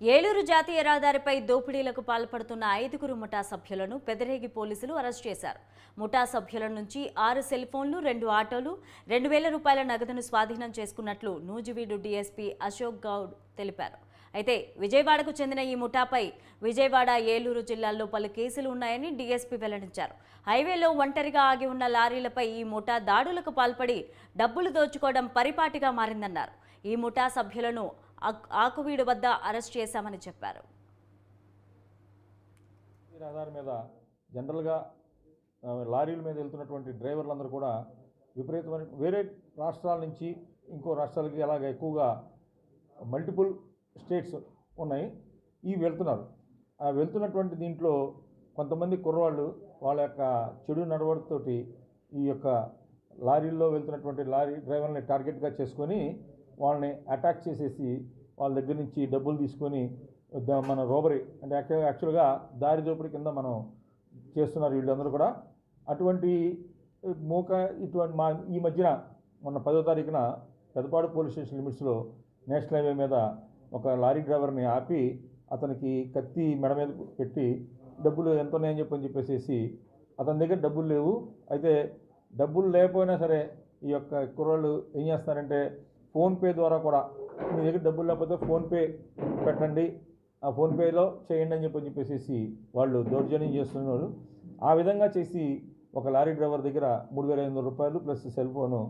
ఏలూరు జాతీయ రహదారిపై దోపిడీలకు పాల్పడుతున్న ఐదుగురు ముఠా సభ్యులను పెదరేగి పోలీసులు అరెస్ట్ చేశారు. ముఠా సభ్యుల నుంచి ఆరు సెల్ ఫోన్లు రెండు ఆటోలు రెండు వేల రూపాయల నగదును స్వాధీనం చేసుకున్నట్లు నూజివీడు డీఎస్పీ అశోక్ గౌడ్ తెలిపారు. అయితే విజయవాడకు చెందిన ఈ ముఠాపై విజయవాడ ఏలూరు జిల్లాల్లో పలు కేసులు ఉన్నాయని డీఎస్పీ వెల్లడించారు. హైవేలో ఒంటరిగా ఆగి ఉన్న లారీలపై ఈ ముఠా దాడులకు పాల్పడి డబ్బులు దోచుకోవడం పరిపాటిగా మారిందన్నారు. ఈ ముఠా సభ్యులను ఆకువీడు వద్ద అరెస్ట్ చేశామని చెప్పారు. ఈ మీద జనరల్గా లారీల మీద వెళ్తున్నటువంటి డ్రైవర్లందరూ కూడా విపరీతమైన వేరే రాష్ట్రాల నుంచి ఇంకో రాష్ట్రాలకి అలాగ ఎక్కువగా మల్టిపుల్ స్టేట్స్ ఉన్నాయి ఇవి వెళ్తున్నారు. ఆ వెళ్తున్నటువంటి దీంట్లో కొంతమంది కుర్రవాళ్ళు వాళ్ళ యొక్క చెడు నడవడితోటి ఈ యొక్క లారీల్లో వెళ్తున్నటువంటి లారీ డ్రైవర్ని టార్గెట్గా చేసుకొని వాళ్ళని అటాక్ చేసేసి వాళ్ళ దగ్గర నుంచి డబ్బులు తీసుకొని మన రోబరీ అంటే యాక్చువల్ యాక్చువల్గా దారి దోపిడీ కింద మనం చేస్తున్నారు వీళ్ళందరూ కూడా. అటువంటి మూక ఇటువంటి మా ఈ మధ్యన మొన్న పదో తారీఖున పెదపాడు పోలీస్ స్టేషన్ లిమిట్స్లో నేషనల్ హైవే మీద ఒక లారీ డ్రైవర్ని ఆపి అతనికి కత్తి మెడ మీద పెట్టి డబ్బులు ఎంత ఉన్నాయని చెప్పని చెప్పేసి అతని దగ్గర డబ్బులు లేవు. అయితే డబ్బులు లేకపోయినా సరే ఈ యొక్క కుర్రోళ్ళు ఏం చేస్తారంటే ఫోన్పే ద్వారా కూడా మీ దగ్గర డబ్బులు లేకపోతే ఫోన్పే పెట్టండి. ఆ ఫోన్పేలో చేయండి అని చెప్పని చెప్పేసి వాళ్ళు దౌర్జన్యం చేస్తున్నారు. ఆ విధంగా చేసి ఒక లారీ డ్రైవర్ దగ్గర మూడు వేల ఐదు వందల రూపాయలు ప్లస్ సెల్ ఫోను